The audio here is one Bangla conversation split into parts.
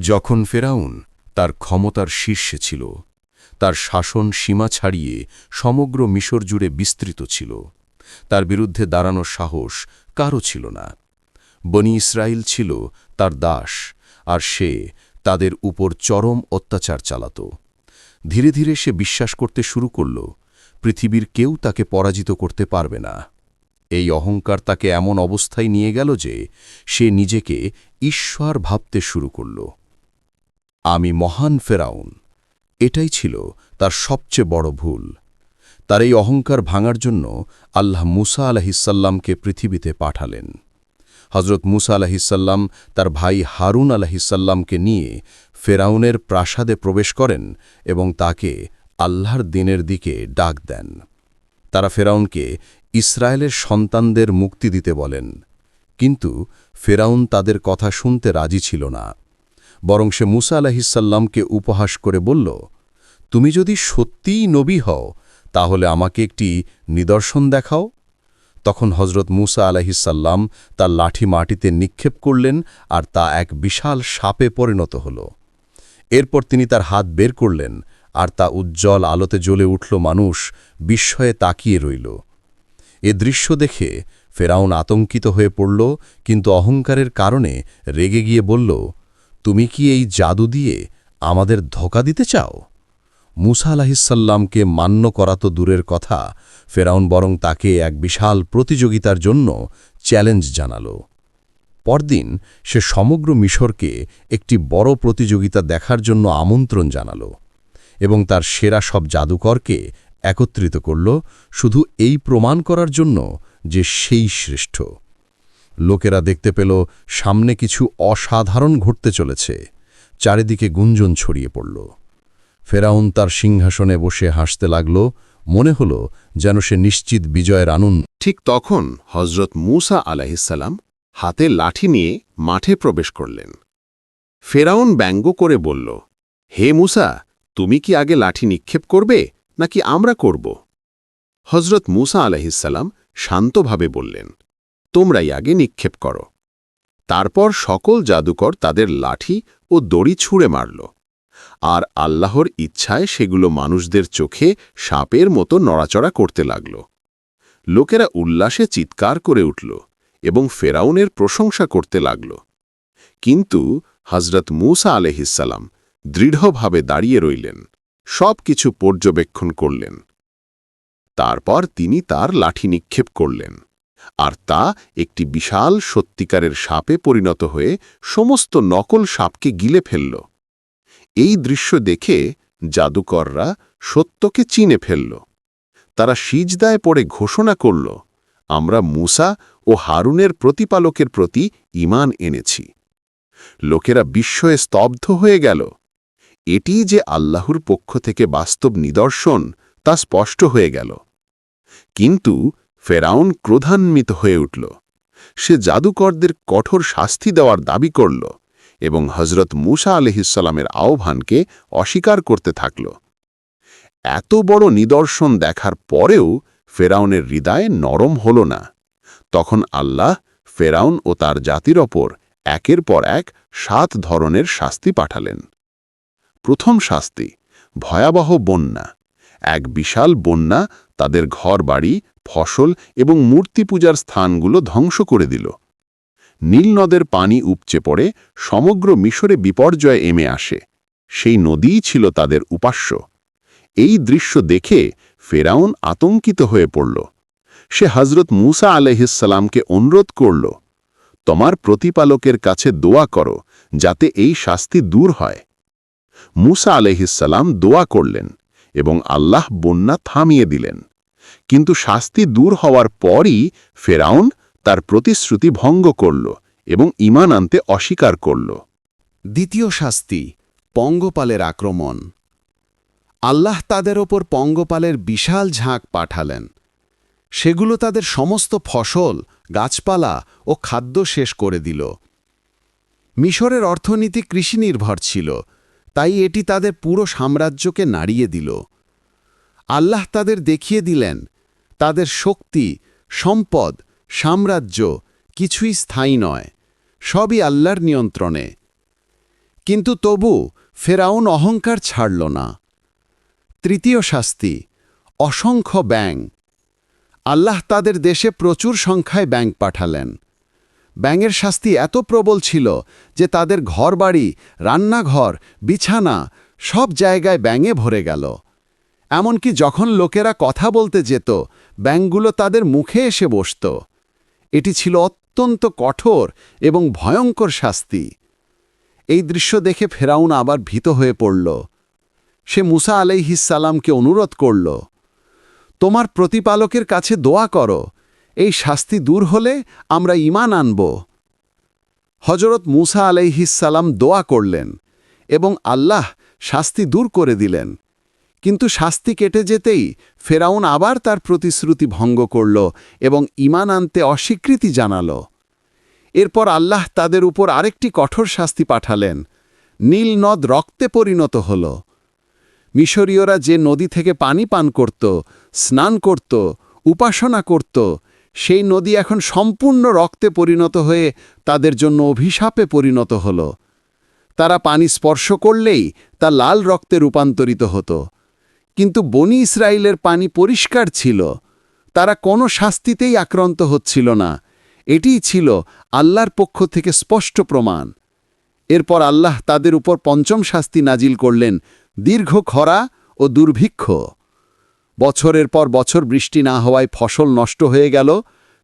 যখন ফেরাউন তার ক্ষমতার শীর্ষে ছিল, তার শাসন সীমা ছাড়িয়ে সমগ্র মিশর জুড়ে বিস্তৃত ছিল। তার বিরুদ্ধে দাঁড়ানোর সাহস কারও ছিল না। বনি ইসরায়েল ছিল তার দাস, আর সে তাদের উপর চরম অত্যাচার চালাত। ধীরে ধীরে সে বিশ্বাস করতে শুরু করল, পৃথিবীর কেউ তাকে পরাজিত করতে পারবে না। এই অহংকার তাকে এমন অবস্থায় নিয়ে গেল যে সে নিজেকে ঈশ্বর ভাবতে শুরু করল। আমি মহান ফেরাউন। এটাই ছিল তার সবচেয়ে বড় ভুল। তার এই অহংকার ভাঙার জন্য আল্লাহ মুসা আলহিসাল্লামকে পৃথিবীতে পাঠালেন। হজরত মুসা আলহিসাল্লাম তার ভাই হারুন আলহিসাল্লামকে নিয়ে ফেরাউনের প্রাসাদে প্রবেশ করেন এবং তাকে আল্লাহর দিনের দিকে ডাক দেন। তারা ফেরাউনকে ইসরায়েলের সন্তানদের মুক্তি দিতে বলেন। কিন্তু ফেরাউন তাদের কথা শুনতে রাজি ছিল না। বরং সে মুসা আলাহিসাল্লামকে উপহাস করে বলল, তুমি যদি সত্যিই নবী হও, তাহলে আমাকে একটি নিদর্শন দেখাও। তখন হজরত মুসা আলাহিসাল্লাম তার লাঠি মাটিতে নিক্ষেপ করলেন আর তা এক বিশাল সাপে পরিণত হল। এরপর তিনি তার হাত বের করলেন আর তা উজ্জ্বল আলোতে জ্বলে উঠল মানুষ বিস্ময়ে তাকিয়ে রইল। এ দৃশ্য দেখে ফেরাউন আতঙ্কিত হয়ে পড়ল, কিন্তু অহংকারের কারণে রেগে গিয়ে বলল তুমি কি এই জাদু দিয়ে আমাদের ধোকা দিতে চাও? মুসা আলাহিসাল্লামকে মান্য করা তো দূরের কথা, ফেরাউন বরং তাকে এক বিশাল প্রতিযোগিতার জন্য চ্যালেঞ্জ জানাল। পরদিন সে সমগ্র মিশরকে একটি বড় প্রতিযোগিতা দেখার জন্য আমন্ত্রণ জানাল এবং তার সেরা সব জাদুকরকে একত্রিত করল শুধু এই প্রমাণ করার জন্য যে সেই শ্রেষ্ঠ। লোকেরা দেখতে পেল সামনে কিছু অসাধারণ ঘটতে চলেছে। চারিদিকে গুঞ্জন ছড়িয়ে পড়ল। ফেরাউন তার সিংহাসনে বসে হাসতে লাগল, মনে হল যেন সে নিশ্চিত বিজয়ের আনন্দ। ঠিক তখন হজরত মুসা আলাহিসাল্লাম হাতে লাঠি নিয়ে মাঠে প্রবেশ করলেন। ফেরাউন ব্যঙ্গ করে বলল, হে মুসা, তুমি কি আগে লাঠি নিক্ষেপ করবে, নাকি আমরা করব? হজরত মুসা আলাহিসাল্লাম শান্তভাবে বললেন তোমরাই আগে নিক্ষেপ করো। তারপর সকল জাদুকর তাদের লাঠি ও দড়ি ছুঁড়ে মারল। আর আল্লাহর ইচ্ছায় সেগুলো মানুষদের চোখে সাপের মতো নড়াচড়া করতে লাগল। লোকেরা উল্লাসে চিৎকার করে উঠল এবং ফেরাউনের প্রশংসা করতে লাগল। কিন্তু হজরত মুসা আলহিসাল্লাম দৃঢ়ভাবে দাঁড়িয়ে রইলেন সব কিছু পর্যবেক্ষণ করলেন। তারপর তিনি তার লাঠি নিক্ষেপ করলেন। আর তা একটি বিশাল সত্যিকারের সাপে পরিণত হয়ে সমস্ত নকল সাপকে গিলে ফেলল। এই দৃশ্য দেখে জাদুকররা সত্যকে চিনে ফেলল। তারা সিজদায় পড়ে ঘোষণা করল, আমরা মুসা ও হারুনের প্রতিপালকের প্রতি ইমান এনেছি। লোকেরা বিস্ময়ে স্তব্ধ হয়ে গেল। এটি যে আল্লাহর পক্ষ থেকে বাস্তব নিদর্শন তা স্পষ্ট হয়ে গেল। কিন্তু ফেরাউন ক্রোধান্বিত হয়ে উঠল। সে জাদুকরদের কঠোর শাস্তি দেওয়ার দাবি করল এবং হজরত মুসা আলহিসাল্লামের আহ্বানকে অস্বীকার করতে থাকল। এত বড় নিদর্শন দেখার পরেও ফেরাউনের হৃদয় নরম হল না। তখন আল্লাহ ফেরাউন ও তার জাতির ওপর একের পর এক সাত ধরনের শাস্তি পাঠালেন। প্রথম শাস্তি ভয়াবহ বন্যা। এক বিশাল বন্যা তাদের ঘর বাড়ি ফসল এবং মূর্তি পূজার স্থানগুলো ধ্বংস করে দিল। নীল নদের পানি উপচে পড়ে সমগ্র মিশরে বিপর্যয় এমে আসে। সেই নদীই ছিল তাদের উপাস্য। এই দৃশ্য দেখে ফেরাউন আতঙ্কিত হয়ে পড়ল। সে হজরত মুসা আলহিসাল্লামকে অনুরোধ করল, তোমার প্রতিপালকের কাছে দোয়া করো যাতে এই শাস্তি দূর হয়। মুসা আলহিসাল্লাম দোয়া করলেন এবং আল্লাহ বন্যা থামিয়ে দিলেন। কিন্তু শাস্তি দূর হওয়ার পরই ফেরাউন তার প্রতিশ্রুতি ভঙ্গ করল এবং ইমান আনতে অস্বীকার করল। দ্বিতীয় শাস্তি, পঙ্গপালের আক্রমণ। আল্লাহ তাদের ওপর পঙ্গপালের বিশাল ঝাঁক পাঠালেন। সেগুলো তাদের সমস্ত ফসল, গাছপালা ও খাদ্য শেষ করে দিল। মিশরের অর্থনীতি কৃষি নির্ভর ছিল, তাই এটি তাদের পুরো সাম্রাজ্যকে নাড়িয়ে দিল। আল্লাহ তাদের দেখিয়ে দিলেন, তাদের শক্তি, সম্পদ, সাম্রাজ্য কিছুই স্থায়ী নয়, সবই আল্লাহর নিয়ন্ত্রণে। কিন্তু তবু ফেরাউন অহংকার ছাড়ল না। তৃতীয় শাস্তি, অসংখ্য ব্যাং আল্লাহ তাদের দেশে প্রচুর সংখ্যায় ব্যাং পাঠালেন। ব্যাঙের শাস্তি এত প্রবল ছিল যে তাদের ঘরবাড়ি, রান্নাঘর, বিছানা সব জায়গায় ব্যাঙে ভরে গেল। এমনকি যখন লোকেরা কথা বলতে যেত, ব্যাঙগুলো তাদের মুখে এসে বসত। এটি ছিল অত্যন্ত কঠোর এবং ভয়ঙ্কর শাস্তি। এই দৃশ্য দেখে ফেরাউন আবার ভীত হয়ে পড়ল। সে মুসা আলাইহিসাল্লামকে অনুরোধ করল, তোমার প্রতিপালকের কাছে দোয়া করো, এই শাস্তি দূর হলে আমরা ইমান আনব। হজরত মুসা আলাইহিসাল্লাম দোয়া করলেন এবং আল্লাহ শাস্তি দূর করে দিলেন। কিন্তু শাস্তি কেটে যেতেই ফেরাউন আবার তার প্রতিশ্রুতি ভঙ্গ করল এবং ইমান আনতে অস্বীকৃতি জানাল। এরপর আল্লাহ তাদের উপর আরেকটি কঠোর শাস্তি পাঠালেন। নীল নদ রক্তে পরিণত হল। মিশরীয়রা যে নদী থেকে পানি পান করত, স্নান করত, উপাসনা করত, সেই নদী এখন সম্পূর্ণ রক্তে পরিণত হয়ে তাদের জন্য অভিশাপে পরিণত হল। তারা পানি স্পর্শ করলেই তা লাল রক্তে রূপান্তরিত হতো। কিন্তু বনি ইসরায়েলের পানি পরিষ্কার ছিল। তারা কোনো শাস্তিতেই আক্রান্ত হচ্ছিল না। এটিই ছিল আল্লাহর পক্ষ থেকে স্পষ্ট প্রমাণ। এরপর আল্লাহ তাদের উপর পঞ্চম শাস্তি নাজিল করলেন দীর্ঘ খরা ও দুর্ভিক্ষ। বছরের পর বছর বৃষ্টি না হওয়ায় ফসল নষ্ট হয়ে গেল,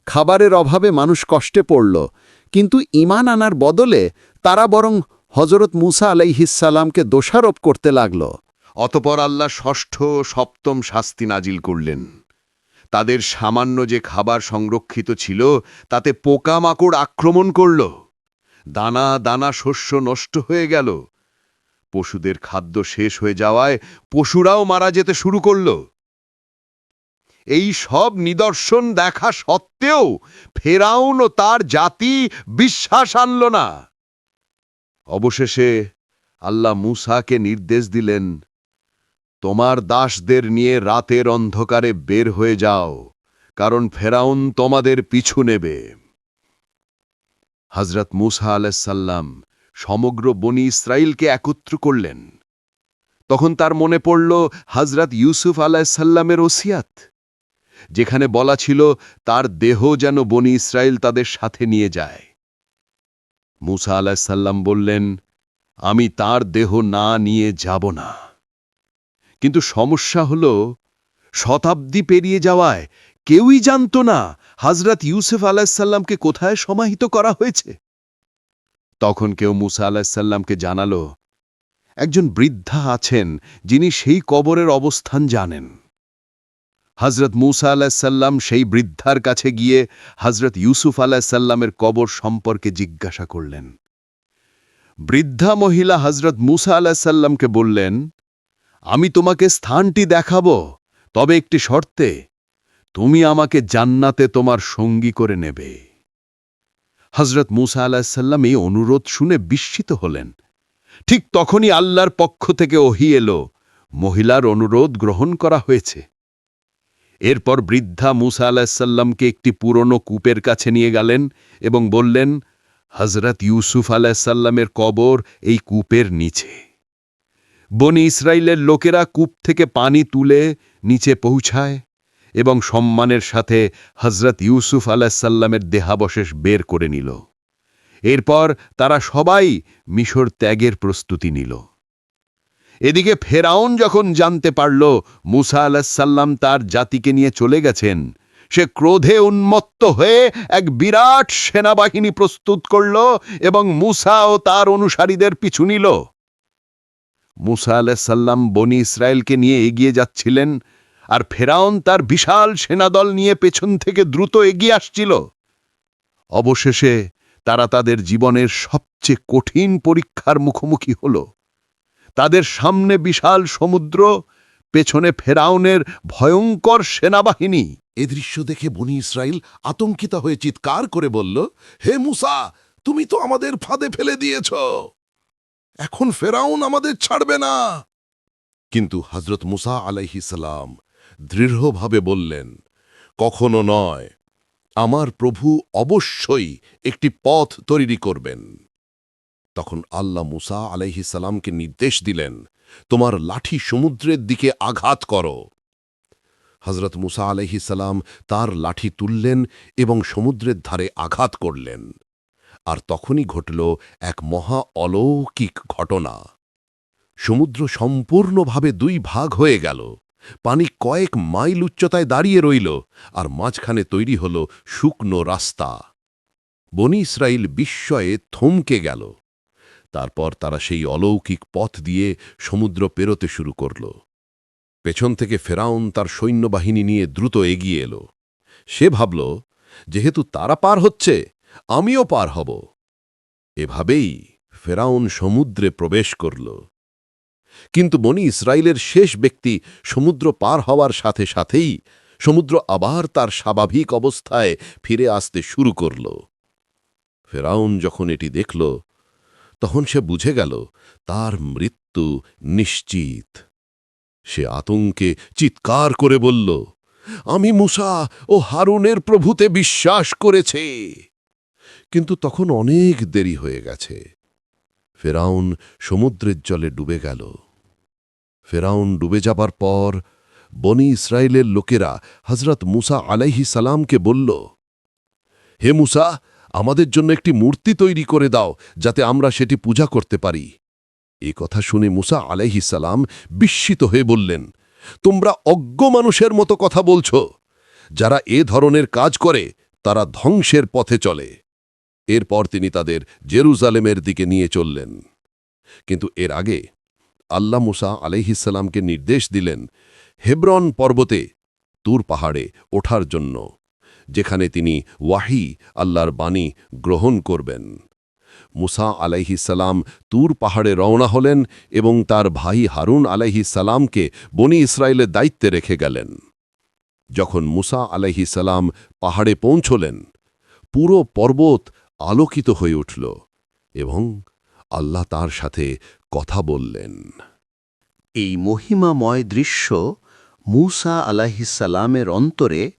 খাবারের অভাবে মানুষ কষ্টে পড়ল। কিন্তু ইমান আনার বদলে তারা বরং হজরত মুসা আলাইহিসাল্লামকে দোষারোপ করতে লাগল। অতপর আল্লাহ ষষ্ঠ সপ্তম শাস্তি নাজিল করলেন। তাদের সামান্য যে খাবার সংরক্ষিত ছিল, তাতে পোকামাকড় আক্রমণ করল। দানা দানা শস্য নষ্ট হয়ে গেল। পশুদের খাদ্য শেষ হয়ে যাওয়ায় পশুরাও মারা যেতে শুরু করল। এই সব নিদর্শন দেখা সত্ত্বেও ফেরাউন ও তার জাতি বিশ্বাস আনল না। অবশেষে আল্লাহ মুসাকে নির্দেশ দিলেন তোমার দাসদের নিয়ে রাতের অন্ধকারে বের হয়ে যাও, কারণ ফেরাউন তোমাদের পিছু নেবে। হজরত মুসা আলাইসাল্লাম সমগ্র বনি ইসরায়েলকে একত্র করলেন। তখন তার মনে পড়ল হজরত ইউসুফ আলাইসাল্লামের ওসিয়াত, যেখানে বলা ছিল, তার দেহ যেন বনি ইসরায়েল তাদের সাথে নিয়ে যায়। মুসা আলাইসাল্লাম বললেন, আমি তার দেহ না নিয়ে যাব না। কিন্তু সমস্যা হল, শতাব্দী পেরিয়ে যাওয়ায় কেউই জানত না হজরত ইউসুফ আলাহিসাল্লামকে কোথায় সমাহিত করা হয়েছে। তখন কেউ মুসা আলাহিসাল্লামকে জানালো, একজন বৃদ্ধা আছেন যিনি সেই কবরের অবস্থান জানেন। হজরত মুসা আলাহিসাল্লাম সেই বৃদ্ধার কাছে গিয়ে হজরত ইউসুফ আলাহিসাল্লামের কবর সম্পর্কে জিজ্ঞাসা করলেন। বৃদ্ধা মহিলা হজরত মুসা আলাহিসাল্লামকে বললেন আমি তোমাকে স্থানটি দেখাব। তবে একটি শর্তে, তুমি আমাকে জান্নাতে তোমার সঙ্গী করে নেবে। হজরত মুসা আলাহিসাল্লাম এই অনুরোধ শুনে বিস্মিত হলেন। ঠিক তখনই আল্লাহর পক্ষ থেকে ওহি এলো। মহিলার অনুরোধ গ্রহণ করা হয়েছে। এরপর বৃদ্ধা মুসা আলাহিসাল্লামকে একটি পুরনো কূপের কাছে নিয়ে গেলেন এবং বললেন হজরত ইউসুফ আলাহিসাল্লামের কবর এই কূপের নিচে। বনি ইসরায়েলের লোকেরা কূপ থেকে পানি তুলে নিচে পৌঁছায় এবং সম্মানের সাথে হজরত ইউসুফ আলাহিসাল্লামের দেহাবশেষ বের করে নিল। এরপর তারা সবাই মিশর ত্যাগের প্রস্তুতি নিল। এদিকে ফেরাউন যখন জানতে পারল মুসা আলাহিসাল্লাম তার জাতিকে নিয়ে চলে গেছেন, সে ক্রোধে উন্মত্ত হয়ে এক বিরাট সেনাবাহিনী প্রস্তুত করল এবং মুসা ও তার অনুসারীদের পিছু নিল। মুসা আলাহিসাল্লাম বনি ইসরায়েলকে নিয়ে এগিয়ে যাচ্ছিলেন আর ফেরাউন তার বিশাল সেনাদল নিয়ে পেছন থেকে দ্রুত এগিয়ে আসছিল। অবশেষে তারা তাদের জীবনের সবচেয়ে কঠিন পরীক্ষার মুখোমুখি হল। তাদের সামনে বিশাল সমুদ্র, পেছনে ফেরাউনের ভয়ঙ্কর সেনাবাহিনী। এ দৃশ্য দেখে বনি ইসরায়েল আতঙ্কিত হয়ে চিৎকার করে বলল, হে মুসা, তুমি তো আমাদের ফাঁদে ফেলে দিয়েছ! এখন ফেরাউন আমাদের ছাড়বে না। কিন্তু হজরত মুসা আলাইহিসালাম দৃঢ়ভাবে বললেন, কখনো নয়, আমার প্রভু অবশ্যই একটি পথ তৈরি করবেন। তখন আল্লাহ মুসা আলাইহিসালামকে নির্দেশ দিলেন, তোমার লাঠি সমুদ্রের দিকে আঘাত করো। হজরত মুসা আলাইহিসাল্লাম তার লাঠি তুললেন এবং সমুদ্রের ধারে আঘাত করলেন। আর তখনই ঘটল এক মহা অলৌকিক ঘটনা। সমুদ্র সম্পূর্ণভাবে দুই ভাগ হয়ে গেল। পানি কয়েক মাইল উচ্চতায় দাঁড়িয়ে রইল আর মাঝখানে তৈরি হল শুকনো রাস্তা। বনি ইসরায়েল বিস্ময়ে থমকে গেল। তারপর তারা সেই অলৌকিক পথ দিয়ে সমুদ্র পেরোতে শুরু করল। পেছন থেকে ফেরাউন তার সৈন্যবাহিনী নিয়ে দ্রুত এগিয়ে এলো। সে ভাবল, যেহেতু তারা পার হচ্ছে আমিও পার হব। এভাবেই ফেরাউন সমুদ্রে প্রবেশ করল। কিন্তু বনি ইসরায়েলের শেষ ব্যক্তি সমুদ্র পার হওয়ার সাথে সাথেই সমুদ্র আবার তার স্বাভাবিক অবস্থায় ফিরে আসতে শুরু করল। ফেরাউন যখন এটি দেখল, তখন সে বুঝে গেল, তার মৃত্যু নিশ্চিত। সে আতঙ্কে চিৎকার করে বলল, আমি মুসা ও হারুনের প্রভুতে বিশ্বাস করেছে। কিন্তু তখন অনেক দেরি হয়ে গেছে। ফেরাউন সমুদ্রের জলে ডুবে গেল। ফেরাউন ডুবে যাবার পর বনি ইসরায়েলের লোকেরা হজরত মুসা আলাইহি সালামকে বলল, হে মুসা, আমাদের জন্য একটি মূর্তি তৈরি করে দাও যাতে আমরা সেটি পূজা করতে পারি। এ কথা শুনে মুসা আলাইহিসালাম বিস্মিত হয়ে বললেন, তোমরা অজ্ঞ মানুষের মতো কথা বলছ। যারা এ ধরনের কাজ করে, তারা ধ্বংসের পথে চলে। এরপর তিনি তাদের জেরুজালেমের দিকে নিয়ে চললেন। কিন্তু এর আগে আল্লাহ মুসা আলাইহিসাল্লামকে নির্দেশ দিলেন হেব্রন পর্বতে তুর পাহাড়ে ওঠার জন্য, যেখানে তিনি ওয়াহি আল্লাহর বাণী গ্রহণ করবেন। মুসা আলাইহিসাল্লাম তুর পাহাড়ে রওনা হলেন এবং তার ভাই হারুন আলাইহিসাল্লামকে বনি ইসরায়েলের দায়িত্বে রেখে গেলেন। যখন মুসা আলাইহিসাল্লাম পাহাড়ে পৌঁছলেন, পুরো পর্বত আলোকিত হয়ে উঠল এবং আল্লাহ তার সাথে কথা বললেন। এই মহিমাময় দৃশ্য মূসা আলাহিসাল্লামের অন্তরে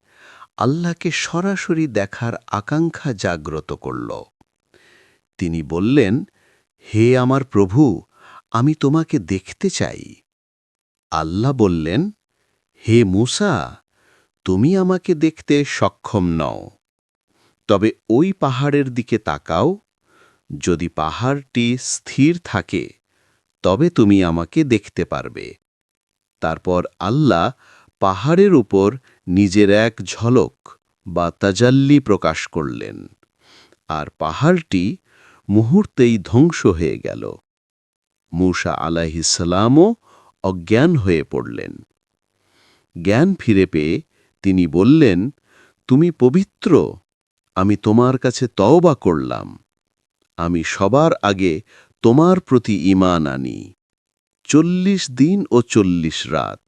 আল্লাহকে সরাসরি দেখার আকাঙ্ক্ষা জাগ্রত করল। তিনি বললেন, হে আমার প্রভু, আমি তোমাকে দেখতে চাই। আল্লাহ বললেন, হে মূসা, তুমি আমাকে দেখতে সক্ষম নও। তবে ওই পাহাড়ের দিকে তাকাও। যদি পাহাড়টি স্থির থাকে, তবে তুমি আমাকে দেখতে পারবে। তারপর আল্লাহ পাহাড়ের উপর নিজের এক ঝলক বা তাজাল্লি প্রকাশ করলেন, আর পাহাড়টি মুহূর্তেই ধ্বংস হয়ে গেল। মূসা আলাহিসাল্লামও অজ্ঞান হয়ে পড়লেন। জ্ঞান ফিরে পেয়ে তিনি বললেন, তুমি পবিত্র আমি তোমার কাছে তওবা করলাম। আমি সবার আগে তোমার প্রতি ঈমান আনি। চল্লিশ দিন ও চল্লিশ রাত।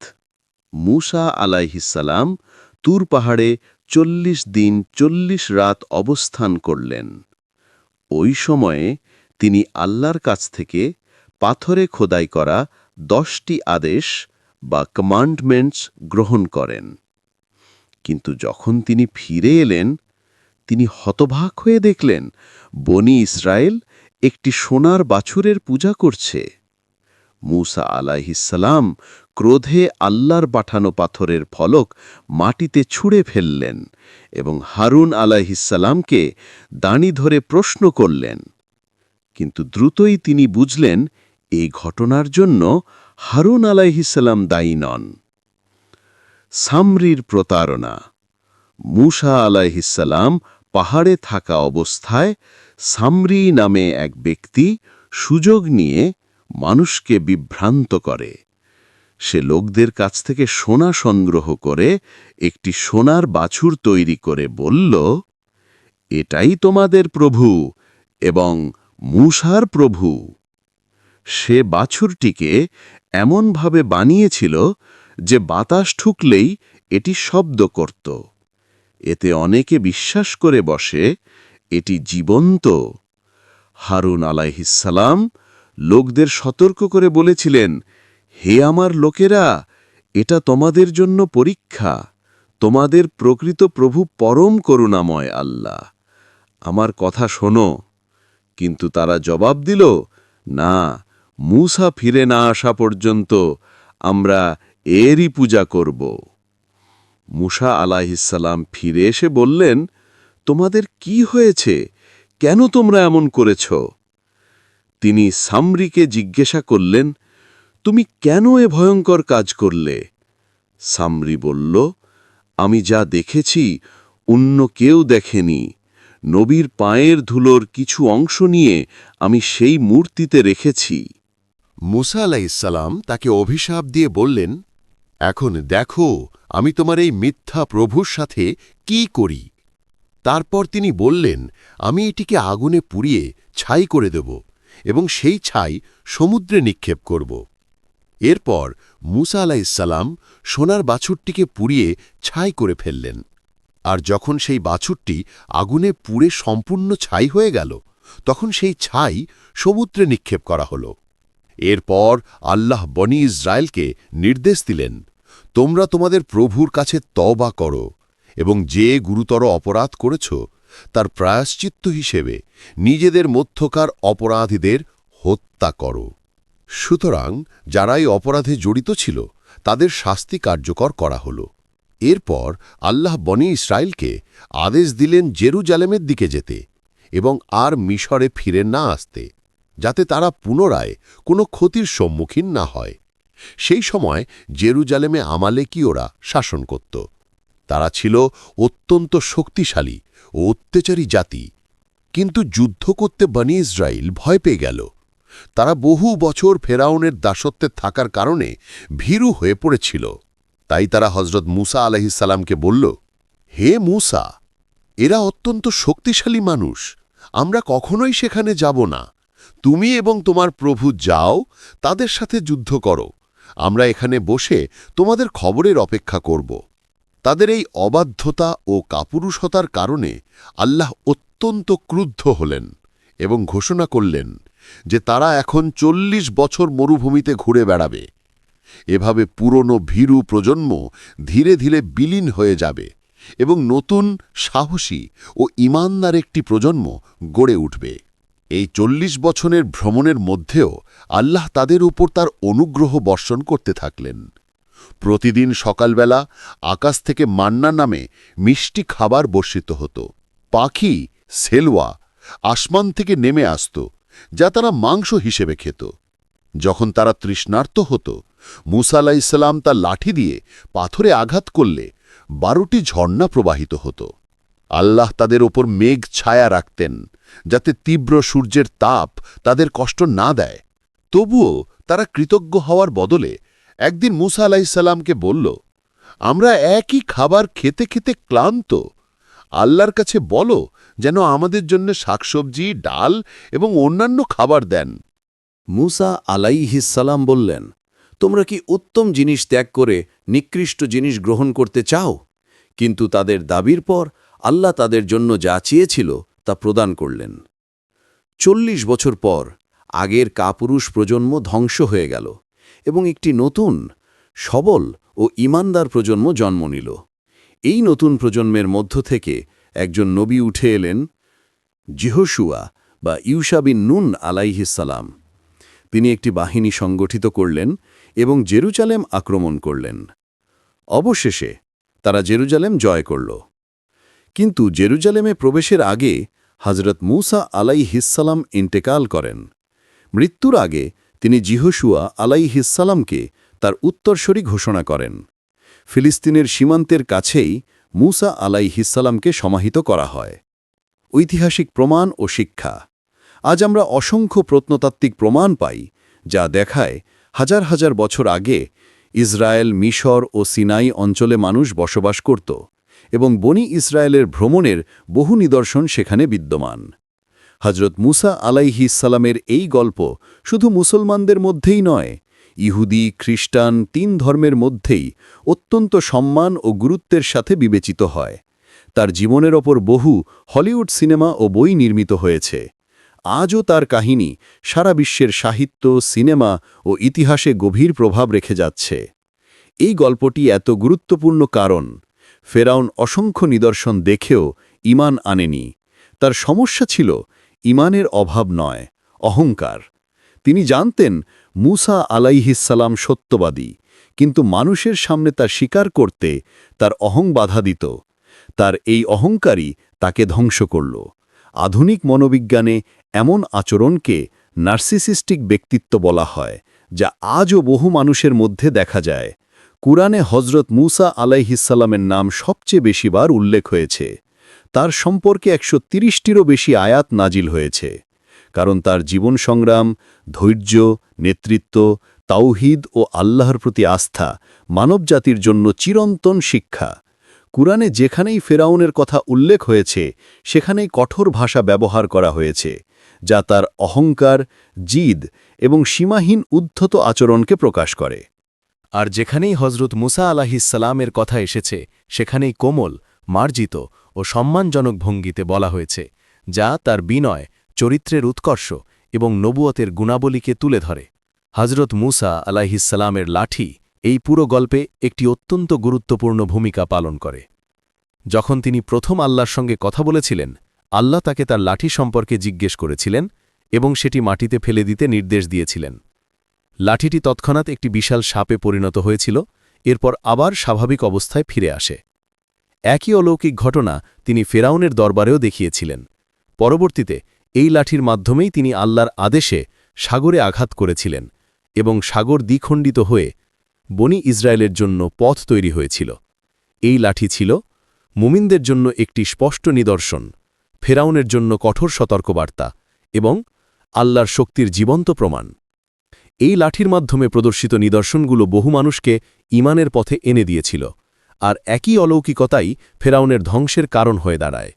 মূসা আলাইহিসালাম তুর পাহাড়ে চল্লিশ দিন চল্লিশ রাত অবস্থান করলেন। ওই সময়ে তিনি আল্লাহর কাছ থেকে পাথরে খোদাই করা দশটি আদেশ বা কমান্ডমেন্টস গ্রহণ করেন। কিন্তু যখন তিনি ফিরে এলেন তিনি হতবাক হয়ে দেখলেন, বনি ইসরায়েল একটি সোনার বাছুরের পূজা করছে। মূসা আলাহিসাল্লাম ক্রোধে আল্লাহর পাঠানো পাথরের ফলক মাটিতে ছুঁড়ে ফেললেন এবং হারুন আলাহিসাল্লামকে দাঁড়ি ধরে প্রশ্ন করলেন। কিন্তু দ্রুতই তিনি বুঝলেন, এই ঘটনার জন্য হারুন আলাইহিসাল্লাম দায়ী নন। সামরির প্রতারণা। মূসা আলাইহিসাল্লাম পাহাড়ে থাকা অবস্থায় সামরি নামে এক ব্যক্তি সুযোগ নিয়ে মানুষকে বিভ্রান্ত করে। সে লোকদের কাছ থেকে সোনা সংগ্রহ করে একটি সোনার বাছুর তৈরি করে বলল, এটাই তোমাদের প্রভু এবং মূষার প্রভু। সে বাছুরটিকে এমনভাবে বানিয়েছিল যে বাতাস ঠুকলেই এটি শব্দ করত। এতে অনেকে বিশ্বাস করে বসে, এটি জীবন্ত। হারুন আলাইহিসালাম লোকদের সতর্ক করে বলেছিলেন, হে আমার লোকেরা, এটা তোমাদের জন্য পরীক্ষা। তোমাদের প্রকৃত প্রভু পরম করুণাময় আল্লাহ। আমার কথা শোনো। কিন্তু তারা জবাব দিল, না, মূসা ফিরে না আসা পর্যন্ত আমরা এরই পূজা করব। মুসা আলাহিসাল্লাম ফিরে এসে বললেন, তোমাদের কি হয়েছে? কেন তোমরা এমন করেছ? তিনি সামরিকে জিজ্ঞাসা করলেন, তুমি কেন এ ভয়ঙ্কর কাজ করলে? সামরি বলল, আমি যা দেখেছি, অন্য কেউ দেখেনি। নবীর পায়ের ধুলোর কিছু অংশ নিয়ে আমি সেই মূর্তিতে রেখেছি। মুসা আলাইসাল্লাম তাকে অভিশাপ দিয়ে বললেন, এখন দেখো আমি তোমার এই মিথ্যা প্রভুর সাথে কি করি? তারপর তিনি বললেন, আমি এটিকে আগুনে পুড়িয়ে ছাই করে দেব এবং সেই ছাই সমুদ্রে নিক্ষেপ করব। এরপর মুসা আলাইসাল্লাম সোনার বাছুরটিকে পুড়িয়ে ছাই করে ফেললেন। আর যখন সেই বাছুরটি আগুনে পুড়ে সম্পূর্ণ ছাই হয়ে গেল, তখন সেই ছাই সমুদ্রে নিক্ষেপ করা হল। এরপর আল্লাহ বনি ইসরায়েলকে নির্দেশ দিলেন তোমরা তোমাদের প্রভুর কাছে তবা করো এবং যে গুরুতর অপরাধ করেছ, তার প্রায়শ্চিত্ত হিসেবে নিজেদের মধ্যকার অপরাধীদের হত্যা করো। সুতরাং যারাই অপরাধে জড়িত ছিল, তাদের শাস্তি কার্যকর করা হল। এরপর আল্লাহ বনি ইসরায়েলকে আদেশ দিলেন জেরুজালেমের দিকে যেতে এবং আর মিশরে ফিরে না আসতে, যাতে তারা পুনরায় কোনো ক্ষতির সম্মুখীন না হয়। সেই সময় জেরুজালেমে আমালেকীয়রা শাসন করত। তারা ছিল অত্যন্ত শক্তিশালী ও অত্যাচারী জাতি। কিন্তু যুদ্ধ করতে বনি ইসরায়েল ভয় পেয়ে গেল। তারা বহু বছর ফেরাউনের দাসত্বে থাকার কারণে ভীরু হয়ে পড়েছিল। তাই তারা হজরত মুসা আলহিসাল্লামকে বলল, হে মুসা, এরা অত্যন্ত শক্তিশালী মানুষ। আমরা কখনোই সেখানে যাব না। তুমি এবং তোমার প্রভু যাও, তাদের সাথে যুদ্ধ করো। আমরা এখানে বসে তোমাদের খবরের অপেক্ষা করব। তাদের এই অবাধ্যতা ও কাপুরুষতার কারণে আল্লাহ অত্যন্ত ক্রুদ্ধ হলেন এবং ঘোষণা করলেন যে তারা এখন চল্লিশ বছর মরুভূমিতে ঘুরে বেড়াবে। এভাবে পুরনো ভীরু প্রজন্ম ধীরে ধীরে বিলীন হয়ে যাবে এবং নতুন সাহসী ও ইমানদার একটি প্রজন্ম গড়ে উঠবে। এই চল্লিশ বছরের ভ্রমণের মধ্যেও আল্লাহ তাদের উপর তার অনুগ্রহ বর্ষণ করতে থাকলেন। প্রতিদিন সকালবেলা আকাশ থেকে মান্না নামে মিষ্টি খাবার বর্ষিত হতো। পাখি, সেলওয়া, আসমান থেকে নেমে আসত, যা তারা মাংস হিসেবে খেত। যখন তারা তৃষ্ণার্ত হতো, মুসা আলাইসাল্লাম তার লাঠি দিয়ে পাথরে আঘাত করলে বারোটি ঝর্ণা প্রবাহিত হতো। আল্লাহ তাদের ওপর মেঘ ছায়া রাখতেন। যাতে তীব্র সূর্যের তাপ তাদের কষ্ট না দেয়। তবুও তারা কৃতজ্ঞ হওয়ার বদলে একদিন মুসা আলাইসাল্লামকে বলল, আমরা একই খাবার খেতে খেতে ক্লান্ত। আল্লাহর কাছে বলো যেন আমাদের জন্য শাকসবজি, ডাল এবং অন্যান্য খাবার দেন। মুসা আলাইহিসাল্লাম বললেন, তোমরা কি উত্তম জিনিস ত্যাগ করে নিকৃষ্ট জিনিস গ্রহণ করতে চাও? কিন্তু তাদের দাবির পর আল্লাহ তাদের জন্য যা চেয়েছিল তা প্রদান করলেন। চল্লিশ বছর পর আগের কাপুরুষ প্রজন্ম ধ্বংস হয়ে গেল এবং একটি নতুন, সবল ও ইমানদার প্রজন্ম জন্ম নিল। এই নতুন প্রজন্মের মধ্য থেকে একজন নবী উঠে এলেন, জিহসুয়া বা ইউসাবিন নুন আলাইহিসালাম তিনি একটি বাহিনী সংগঠিত করলেন এবং জেরুজালেম আক্রমণ করলেন। অবশেষে তারা জেরুজালেম জয় করল। কিন্তু জেরুজালেমে প্রবেশের আগে হজরত মুসা আলাইহিসালাম ইন্টেকাল করেন। মৃত্যুর আগে তিনি জিহসুয়া আলাইহিসালামকে তার উত্তরসরী ঘোষণা করেন। ফিলিস্তিনের সীমান্তের কাছেই মুসা আলাইহিসালামকে সমাহিত করা হয়। ঐতিহাসিক প্রমাণ ও শিক্ষা। আজ আমরা অসংখ্য প্রত্নতাত্ত্বিক প্রমাণ পাই, যা দেখায় হাজার হাজার বছর আগে ইসরায়েল, মিশর ও সিনাই অঞ্চলে মানুষ বসবাস করত। এবং বনি ইসরায়েলের ভ্রমণের বহু নিদর্শন সেখানে বিদ্যমান। হজরত মুসা আলাইহি সালামের এই গল্প শুধু মুসলমানদের মধ্যেই নয়, ইহুদি, খ্রিস্টান তিন ধর্মের মধ্যেই অত্যন্ত সম্মান ও গুরুত্বের সাথে বিবেচিত হয়। তার জীবনের ওপর বহু হলিউড সিনেমা ও বই নির্মিত হয়েছে। আজও তার কাহিনী সারা বিশ্বের সাহিত্য, সিনেমা ও ইতিহাসে গভীর প্রভাব রেখে যাচ্ছে। এই গল্পটি এত গুরুত্বপূর্ণ কারণ ফেরাউন অসংখ্য নিদর্শন দেখেও ইমান আনেনি। তার সমস্যা ছিল ইমানের অভাব নয়, অহংকার। তিনি জানতেন, মুসা আলাইহিসালাম সত্যবাদী, কিন্তু মানুষের সামনে তা স্বীকার করতে তার অহং বাধা দিত। তার এই অহংকারই তাকে ধ্বংস করল। আধুনিক মনোবিজ্ঞানে এমন আচরণকে নার্সিসিস্টিক ব্যক্তিত্ব বলা হয়, যা আজও বহু মানুষের মধ্যে দেখা যায়। কুরআনে হজরত মুসা আলাইহিসাল্লামের নাম সবচেয়ে বেশিবার উল্লেখ হয়েছে। তার সম্পর্কে একশো তিরিশটিরও বেশি আয়াত নাজিল হয়েছে। কারণ তার জীবন সংগ্রাম, ধৈর্য, নেতৃত্ব, তাওহিদ ও আল্লাহর প্রতি আস্থা মানবজাতির জন্য চিরন্তন শিক্ষা। কুরআনে যেখানেই ফেরাউনের কথা উল্লেখ হয়েছে, সেখানেই কঠোর ভাষা ব্যবহার করা হয়েছে, যা তার অহংকার, জিদ এবং সীমাহীন উদ্ধত আচরণকে প্রকাশ করে। আর যেখানেই হজরত মুসা আলাহিসাল্লামের কথা এসেছে, সেখানেই কোমল, মার্জিত ও সম্মানজনক ভঙ্গিতে বলা হয়েছে, যা তার বিনয়, চরিত্রের উৎকর্ষ এবং নবুয়তের গুণাবলীকে তুলে ধরে। হজরত মুসা আলাহিসাল্লামের লাঠি এই পুরো গল্পে একটি অত্যন্ত গুরুত্বপূর্ণ ভূমিকা পালন করে। যখন তিনি প্রথম আল্লাহর সঙ্গে কথা বলেছিলেন, আল্লাহ তাকে তার লাঠি সম্পর্কে জিজ্ঞেস করেছিলেন এবং সেটি মাটিতে ফেলে দিতে নির্দেশ দিয়েছিলেন। লাঠিটি তৎক্ষণাৎ একটি বিশাল সাপে পরিণত হয়েছিল, এরপর আবার স্বাভাবিক অবস্থায় ফিরে আসে। একই অলৌকিক ঘটনা তিনি ফেরাউনের দরবারেও দেখিয়েছিলেন। পরবর্তীতে এই লাঠির মাধ্যমেই তিনি আল্লাহর আদেশে সাগরে আঘাত করেছিলেন এবং সাগর দ্বিখণ্ডিত হয়ে বনি ইসরায়েলের জন্য পথ তৈরি হয়েছিল। এই লাঠি ছিল মুমিনদের জন্য একটি স্পষ্ট নিদর্শন, ফেরাউনের জন্য কঠোর সতর্কবার্তা এবং আল্লাহর শক্তির জীবন্ত প্রমাণ। এই লাঠির মাধ্যমে প্রদর্শিত নিদর্শনগুলো বহু মানুষকে ইমানের পথে এনে দিয়েছিল, আর একই অলৌকিকতাই ফেরাউনের ধ্বংসের কারণ হয়ে দাঁড়ায়।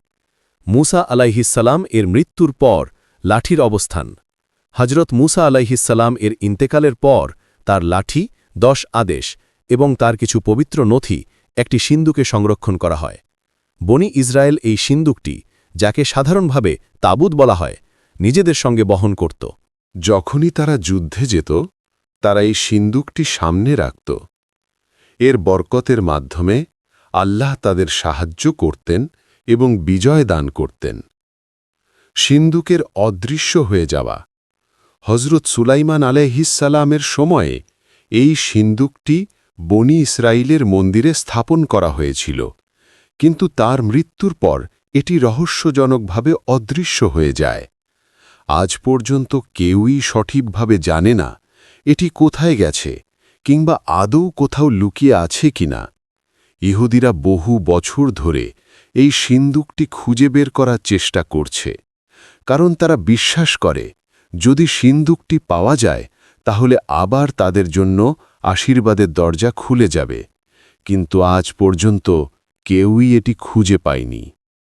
মুসা আলাইহিসাল্লাম এর মৃত্যুর পর লাঠির অবস্থান। হজরত মুসা আলাইহিসাল্লাম এর ইন্তেকালের পর তার লাঠি, দশ আদেশ এবং তার কিছু পবিত্র নথি একটি সিন্দুকে সংরক্ষণ করা হয়। বনি ইসরায়েল এই সিন্দুকটি যাকে সাধারণভাবে তাবুদ বলা হয়, নিজেদের সঙ্গে বহন করত। যখনই তারা যুদ্ধে যেত, তারা এই সিন্দুকটি সামনে রাখত। এর বরকতের মাধ্যমে আল্লাহ তাদের সাহায্য করতেন এবং বিজয় দান করতেন। সিন্দুকের অদৃশ্য হয়ে যাওয়া। হজরত সুলাইমান আলাইহিসালামের সময়ে এই সিন্দুকটি বনি ইসরায়েলের মন্দিরে স্থাপন করা হয়েছিল। কিন্তু তার মৃত্যুর পর এটি রহস্যজনকভাবে অদৃশ্য হয়ে যায়। আজ পর্যন্ত কেউই সঠিকভাবে জানে না, এটি কোথায় গেছে, কিংবা আদৌ কোথাও লুকিয়ে আছে কিনা। ইহুদিরা বহু বছর ধরে এই সিন্দুকটি খুঁজে বের করার চেষ্টা করছে, কারণ তারা বিশ্বাস করে, যদি সিন্দুকটি পাওয়া যায়, তাহলে আবার তাদের জন্য আশীর্বাদের দরজা খুলে যাবে, কিন্তু আজ পর্যন্ত কেউই এটি খুঁজে পায়নি।